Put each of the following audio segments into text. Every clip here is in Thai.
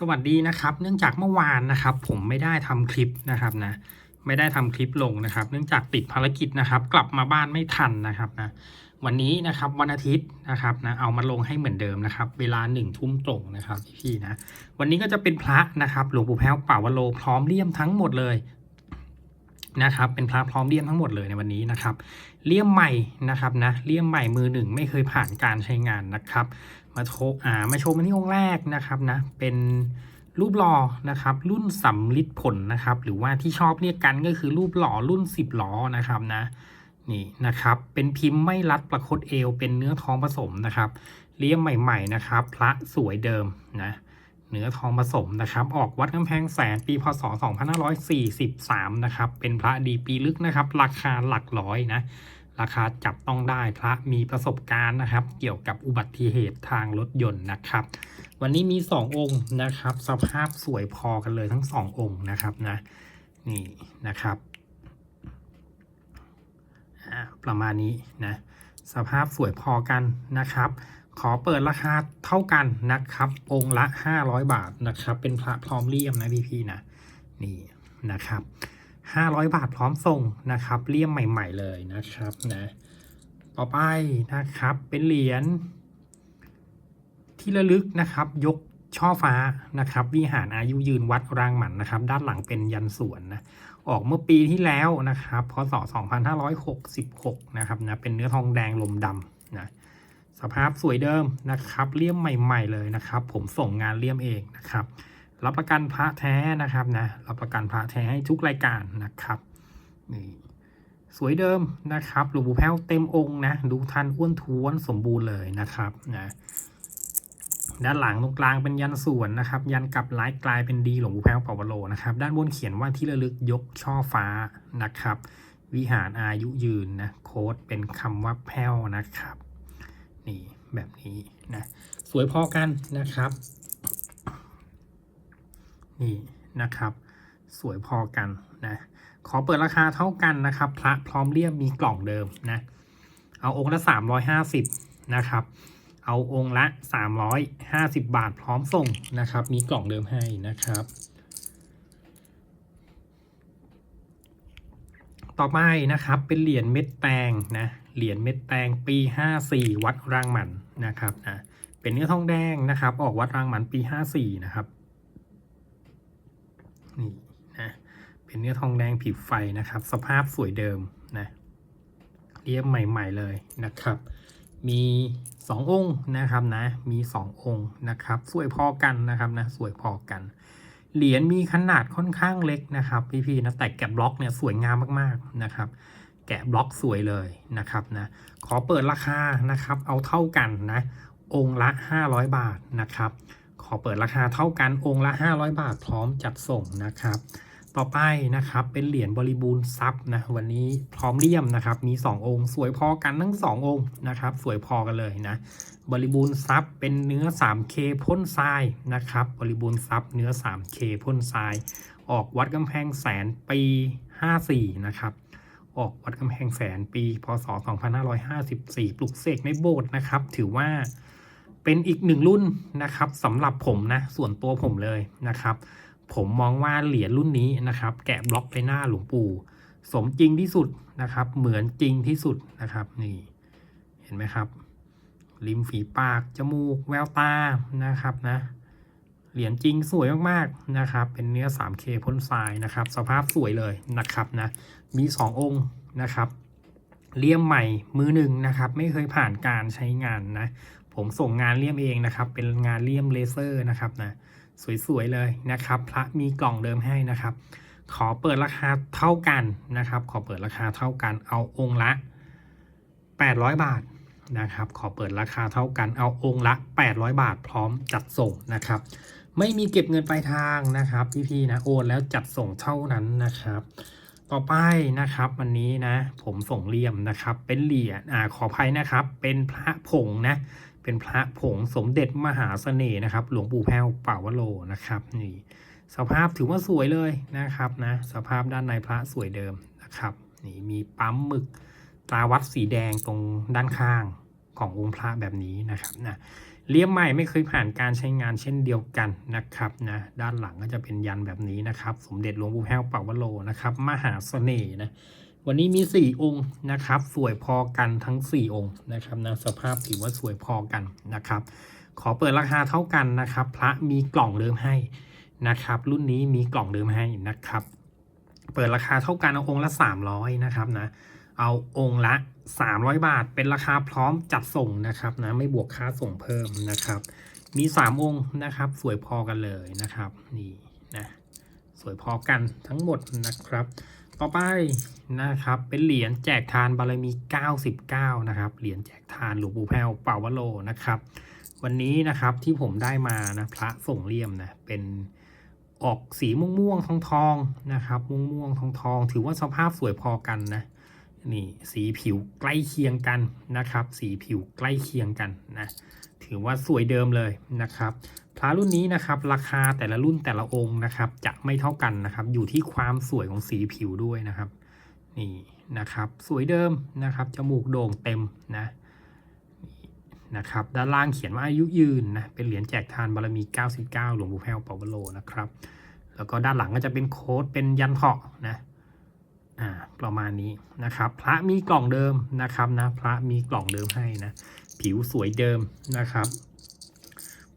สวัสดีนะครับ เนื่องจากเมื่อวานนะครับ ผมไม่ได้ทำคลิปนะครับนะ ไม่ได้ทำคลิปลงนะครับ เนื่องจากติดภารกิจนะครับ กลับมาบ้านไม่ทันนะครับนะ วันนี้นะครับวันอาทิตย์นะครับนะ เอามาลงให้เหมือนเดิมนะครับ เวลาหนึ่งทุ่มตรงนะครับพี่นะ วันนี้ก็จะเป็นพระนะครับหลวงปู่แพ้วป่าวโลพร้อมเลี่ยมทั้งหมดเลยนะครับเป็นพระพร้อมเลี่ยมทั้งหมดเลยในวันนี้นะครับเลี่ยมใหม่นะครับนะเลี่ยมใหม่มือหนึ่งไม่เคยผ่านการใช้งานนะครับ มาโชว์อ่ามาโชว์มาที่องค์แรกนะครับนะเป็นรูปหล่อนะครับ รุ่นสำลิดผลนะครับ หรือว่าที่ชอบเรียกกันก็คือรูปหล่อรุ่น10ล้อนะครับนะนี่นะครับเป็นพิมพ์ไม่รัดประคตเอว เป็นเนื้อทองผสมนะครับเลี่ยมใหม่ๆนะครับ พระสวยเดิมนะเนื้อทองผสมนะครับ ออกวัดกำแพงแสนปีพศ 2543 นะครับ เป็นพระดีปีลึกนะครับ ราคาหลักร้อยนะ ราคาจับต้องได้พระมีประสบการณ์นะครับ เกี่ยวกับอุบัติเหตุทางรถยนต์นะครับ วันนี้มี 2 องค์นะครับ สภาพสวยพอกันเลยทั้ง 2 องค์นะครับนะนี่นะครับประมาณนี้นะสภาพสวยพอกันนะครับ ขอเปิดราคาเท่ากันนะครับ องค์ละ 500 บาทนะครับ เป็นพระพร้อมเลี่ยมนะพี่ๆนะนี่นะครับ 500 บาทพร้อมส่งนะครับเลี่ยมใหม่ ๆ เลยนะครับนะต่อไปนะครับเป็นเหรียญที่ระลึกนะครับยกช่อฟ้านะครับ วิหารอายุยืนวัดรางหมันนะครับ ด้านหลังเป็นยันสวนนะออกเมื่อปีที่แล้วนะครับพศ 2566 นะครับนะเป็นเนื้อทองแดงลมดำนะสภาพสวยเดิมนะครับเลี่ยมใหม่ ๆ เลยนะครับ ผมส่งงานเลี่ยมเองนะครับ รับประกันพระแท้นะครับนะรับประกันพระแท้ให้ทุกรายการนะครับนี่สวยเดิมนะครับหลวงปู่แพ้วเต็มองค์นะดูทันอ้วนท้วนสมบูรณ์เลยนะครับนะด้านหลังตรงกลางเป็นยันส่วนนะครับ ยันกลับไลายกลายเป็นดีหลวงปู่แพ้วปาวโลนะครับ ด้านบนเขียนว่าที่ระลึกยกช่อฟ้านะครับ วิหารอายุยืนนะโค้ดเป็นคำว่าแพ้วนะครับ นี่แบบนี้นะสวยพอกันนะครับ นี่นะครับ สวยพอกันนะขอเปิดราคาเท่ากันนะครับ พระพร้อมเลี่ยมมีกล่องเดิมนะเอาองค์ละ 350นะครับเอาองค์ละ 350 บาทพร้อมส่งนะครับ มีกล่องเดิมให้นะครับ ต่อไปนะครับเป็นเหรียญเม็ดแตงนะเหรียญเม็ดแตงปี 54 วัดรางหมันนะครับนะเป็นเนื้อทองแดงนะครับ ออกวัดรางหมันปี 54 นะครับ นี่นะเป็นเนื้อทองแดงผิวไฟนะครับ สภาพสวยเดิมนะเรียบใหม่ ๆเลยนะครับ มี2องค์นะครับนะ มี2องค์นะครับ สวยพอกันนะครับนะ สวยพอกัน เหรียญมีขนาดค่อนข้างเล็กนะครับ พี่ๆนะ แต่แกะบล็อกเนี่ยสวยงามมากๆนะครับ แกะบล็อกสวยเลยนะครับนะ ขอเปิดราคานะครับ เอาเท่ากันนะ องค์ละ 500 บาทนะครับ ขอเปิดราคาเท่ากันองค์ละ 500 บาทพร้อมจัดส่งนะครับ ต่อไปนะครับเป็นเหรียญบริบูรณ์ทรัพย์นะวันนี้พร้อมเลี่ยมนะครับมี 2 องค์ สวยพอกันทั้ง 2 องค์นะครับ สวยพอกันเลยนะบริบูรณ์ทรัพย์เป็นเนื้อ 3K พ่นทรายนะครับบริบูรณ์ทรัพย์เนื้อ 3K พ่นทราย ออกวัดกำแพงแสนปี 54 นะครับออกวัดกำแพงแสนปี พศ 2554 ปลุกเสกในโบสถ์นะครับ ถือว่า เป็นอีกหนึ่งรุ่นนะครับสำหรับผมนะส่วนตัวผมเลยนะครับ ผมมองว่าเหรียญรุ่นนี้นะครับ แกะบล็อกไปหน้าหลวงปู่ สมจริงที่สุดนะครับ เหมือนจริงที่สุดนะครับนี่เห็นไหมครับริมฝีปากจมูกแววตานะครับนะเหรียญจริงสวยมากๆนะครับ เป็นเนื้อ 3K พ่นทรายนะครับ สภาพสวยเลยนะครับนะ มี 2 องค์นะครับ เลี่ยมใหม่มือหนึ่งนะครับ ไม่เคยผ่านการใช้งานนะ ผมส่งงานเลี่ยมเองนะครับ เป็นงานเลี่ยมเลเซอร์นะครับนะสวยๆเลยนะครับ พระมีกล่องเดิมให้นะครับ ขอเปิดราคาเท่ากันนะครับ ขอเปิดราคาเท่ากัน เอาองค์ละ 800 บาทนะครับ ขอเปิดราคาเท่ากัน เอาองค์ละ 800 บาท พร้อมจัดส่งนะครับ ไม่มีเก็บเงินปลายทางนะครับ พี่ๆนะโอนแล้วจัดส่งเท่านั้นนะครับ ต่อไปนะครับวันนี้นะ ผมส่งเลี่ยมนะครับ เป็นเหรียญอ่าขออภัยนะครับ เป็นพระผงนะ เป็นพระผงสมเด็จมหาเสน่ห์นะครับ หลวงปู่แพ้วป่าวโลนะครับนี่สภาพถือว่าสวยเลยนะครับนะสภาพด้านในพระสวยเดิมนะครับนี่มีปั๊มหมึกตราวัดสีแดงตรงด้านข้างขององค์พระแบบนี้นะครับนะเลี่ยมใหม่ไม่เคยผ่านการใช้งานเช่นเดียวกันนะครับนะด้านหลังก็จะเป็นยันแบบนี้นะครับ สมเด็จหลวงปู่แห้วเป่าวโลนะครับ มหาเสน่ห์นะ วันนี้มี 4 องค์นะครับ สวยพอกันทั้ง 4 องค์นะครับนะสภาพถือว่าสวยพอกันนะครับ ขอเปิดราคาเท่ากันนะครับ พระมีกล่องเดิมให้นะครับ รุ่นนี้มีกล่องเดิมให้นะครับ เปิดราคาเท่ากันเอาองค์ละ 300นะครับนะเอาองค์ละ 300 บาท เป็นราคาพร้อมจัดส่งนะครับนะไม่บวกค่าส่งเพิ่มนะครับ มี 3 องค์นะครับ สวยพอกันเลยนะครับ นี่นะสวยพอกันทั้งหมดนะครับ ต่อไปนะครับ เป็นเหรียญแจกทานบารมี 99 นะครับ เหรียญแจกทานหลวงปู่แพ้วเป่าวโลนะครับ วันนี้นะครับที่ผมได้มานะพระส่งเลี่ยมนะเป็นออกสีม่วงม่วงทองทองนะครับ ม่วงม่วงทองทอง ถือว่าสภาพสวยพอกันนะนี่สีผิวใกล้เคียงกันนะครับ สีผิวใกล้เคียงกันนะถือว่าสวยเดิมเลยนะครับ พระรุ่นนี้นะครับราคาแต่ละรุ่นแต่ละองค์นะครับ จะไม่เท่ากันนะครับ อยู่ที่ความสวยของสีผิวด้วยนะครับ นี่นะครับ สวยเดิมนะครับจมูกโด่งเต็มนะนะครับด้านล่างเขียนว่าอายุยืนนะเป็นเหรียญแจกทานบารมี 99 หลวงปู่แพ้วเปาวโลนะครับ แล้วก็ด้านหลังก็จะเป็นโค้ดเป็นยันเถาะนะอ่าประมาณนี้นะครับ พระมีกล่องเดิมนะครับนะพระมีกล่องเดิมให้นะ ผิวสวยเดิมนะครับ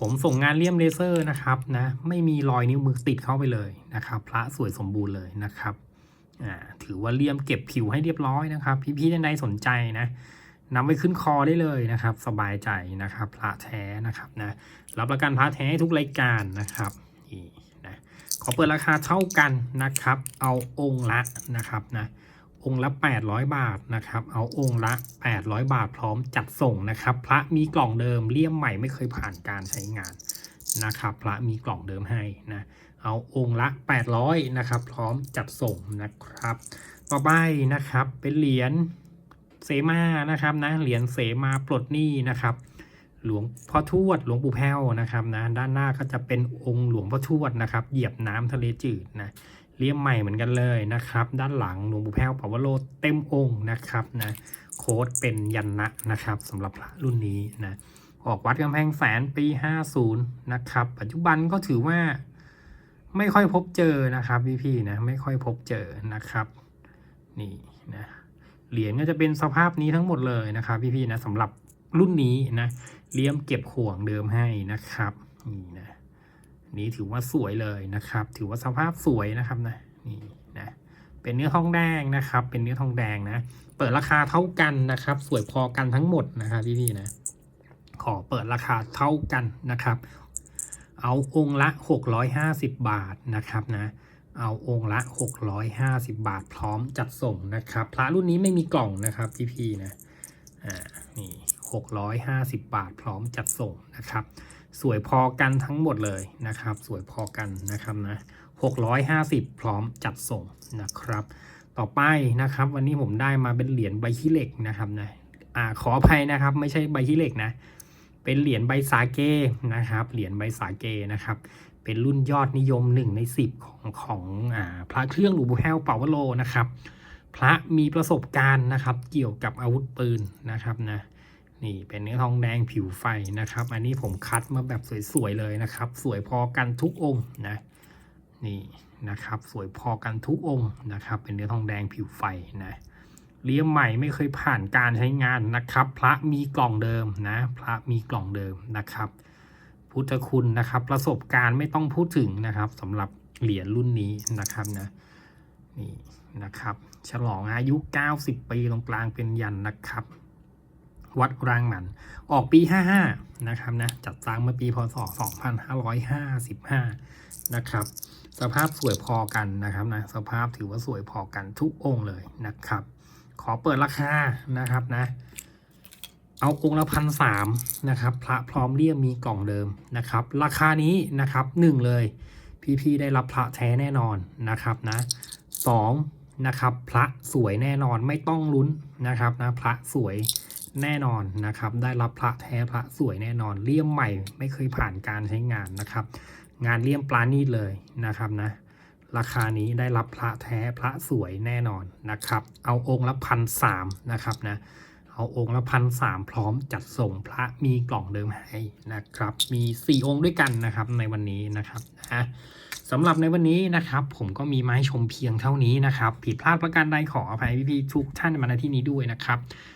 ผมส่งงานเลี่ยมเลเซอร์นะครับนะไม่มีรอยนิ้วมือติดเข้าไปเลยนะครับ พระสวยสมบูรณ์เลยนะครับอ่าถือว่าเลี่ยมเก็บผิวให้เรียบร้อยนะครับ พี่ๆท่านใดสนใจนะนำไปขึ้นคอได้เลยนะครับ สบายใจนะครับพระแท้นะครับนะรับประกันพระแท้ทุกรายการนะครับนี่นะขอเปิดราคาเท่ากันนะครับ เอาองค์ละนะครับนะ องค์ละ 800 บาทนะครับ เอาองค์ละ 800 บาทพร้อมจัดส่งนะครับ พระมีกล่องเดิมเลี่ยมใหม่ไม่เคยผ่านการใช้งานนะครับ พระมีกล่องเดิมให้นะเอาองค์ละ 800นะครับ พร้อมจัดส่งนะครับ ต่อไปนะครับเป็นเหรียญเสมานะครับนะเหรียญเสมาปลดหนี้นะครับ หลวงพ่อทวดหลวงปู่แพ้วนะครับนะด้านหน้าก็จะเป็นองค์หลวงพ่อทวดนะครับ เหยียบน้ำทะเลจืดนะ เลี่ยมใหม่เหมือนกันเลยนะครับ ด้านหลังหลวงปู่แพ้วปาวโลเต็มองค์นะครับนะโค้ดเป็นยันนะนะครับสำหรับพระรุ่นนี้นะออกวัดกำแพงแสนปี 50 นะครับ ปัจจุบันก็ถือว่าไม่ค่อยพบเจอนะครับพี่ๆนะไม่ค่อยพบเจอนะครับนี่นะเหรียญก็จะเป็นสภาพนี้ทั้งหมดเลยนะครับพี่ๆนะสำหรับรุ่นนี้นะเลี่ยมเก็บห่วงเดิมให้นะครับนี่นะ นี่ถือว่าสวยเลยนะครับ ถือว่าสภาพสวยนะครับนะนี่นะเป็นเนื้อทองแดงนะครับ เป็นเนื้อทองแดงนะ เปิดราคาเท่ากันนะครับ สวยพอกันทั้งหมดนะครับพี่ๆนะขอเปิดราคาเท่ากันนะครับ เอาองค์ละ 650 บาทนะครับนะเอาองค์ละ 650 บาทพร้อมจัดส่งนะครับ พระรุ่นนี้ไม่มีกล่องนะครับพี่ๆนะอ่านี่650 บาทพร้อมจัดส่งนะครับ สวยพอกันทั้งหมดเลยนะครับ สวยพอกันนะครับนะ650 พร้อมจัดส่งนะครับ ต่อไปนะครับ วันนี้ผมได้มาเป็นเหรียญใบขี้เหล็กนะครับนะอ่าขออภัยนะครับ ไม่ใช่ใบขี้เหล็กนะ เป็นเหรียญใบสาเกนะครับ เหรียญใบสาเกนะครับ เป็นรุ่นยอดนิยม1ใน10 ของของอ่าพระเครื่องหลวงปู่แห้วเปาวโลนะครับ พระมีประสบการณ์นะครับ เกี่ยวกับอาวุธปืนนะครับนะ นี่เป็นเนื้อทองแดงผิวไฟนะครับ อันนี้ผมคัดมาแบบสวยๆเลยนะครับ สวยพอกันทุกองค์นะนี่นะครับ สวยพอกันทุกองค์นะครับ เป็นเนื้อทองแดงผิวไฟนะเลี่ยมใหม่ไม่เคยผ่านการใช้งานนะครับ พระมีกล่องเดิมนะ พระมีกล่องเดิมนะครับ พุทธคุณนะครับ ประสบการณ์ไม่ต้องพูดถึงนะครับสำหรับเหรียญรุ่นนี้นะครับนะนี่นะครับ ฉลองอายุ 90 ปีตรงกลางเป็นยันนะครับ วัดรางหมัน ออกปี 55 นะครับนะ จัดสร้างเมื่อปีพศ 2555 นะครับ สภาพสวยพอกันนะครับนะ สภาพถือว่าสวยพอกันทุกองค์เลยนะครับ ขอเปิดราคานะครับนะ เอาองค์ละพันสามนะครับ พระพร้อมเลี่ยมมีกล่องเดิมนะครับ ราคานี้นะครับหนึ่งเลย พี่ๆได้รับพระแท้แน่นอนนะครับนะสองนะครับพระสวยแน่นอนไม่ต้องลุ้นนะครับนะพระสวย แน่นอนนะครับ ได้รับพระแท้พระสวยแน่นอนเลี่ยมใหม่ไม่เคยผ่านการใช้งานนะครับ งานเลี่ยมปลานีดเลยนะครับนะราคานี้ได้รับพระแท้พระสวยแน่นอนนะครับ เอาองค์ละพันสามนะครับนะเอาองค์ละพันสามพร้อมจัดส่งพระมีกล่องเดิมให้นะครับ มีสี่องค์ด้วยกันนะครับในวันนี้นะครับนะสำหรับในวันนี้นะครับ ผมก็มีไม้ชมเพียงเท่านี้นะครับ ผิดพลาดประการใดขออภัยพี่ๆทุกท่านมาณที่นี้ด้วยนะครับ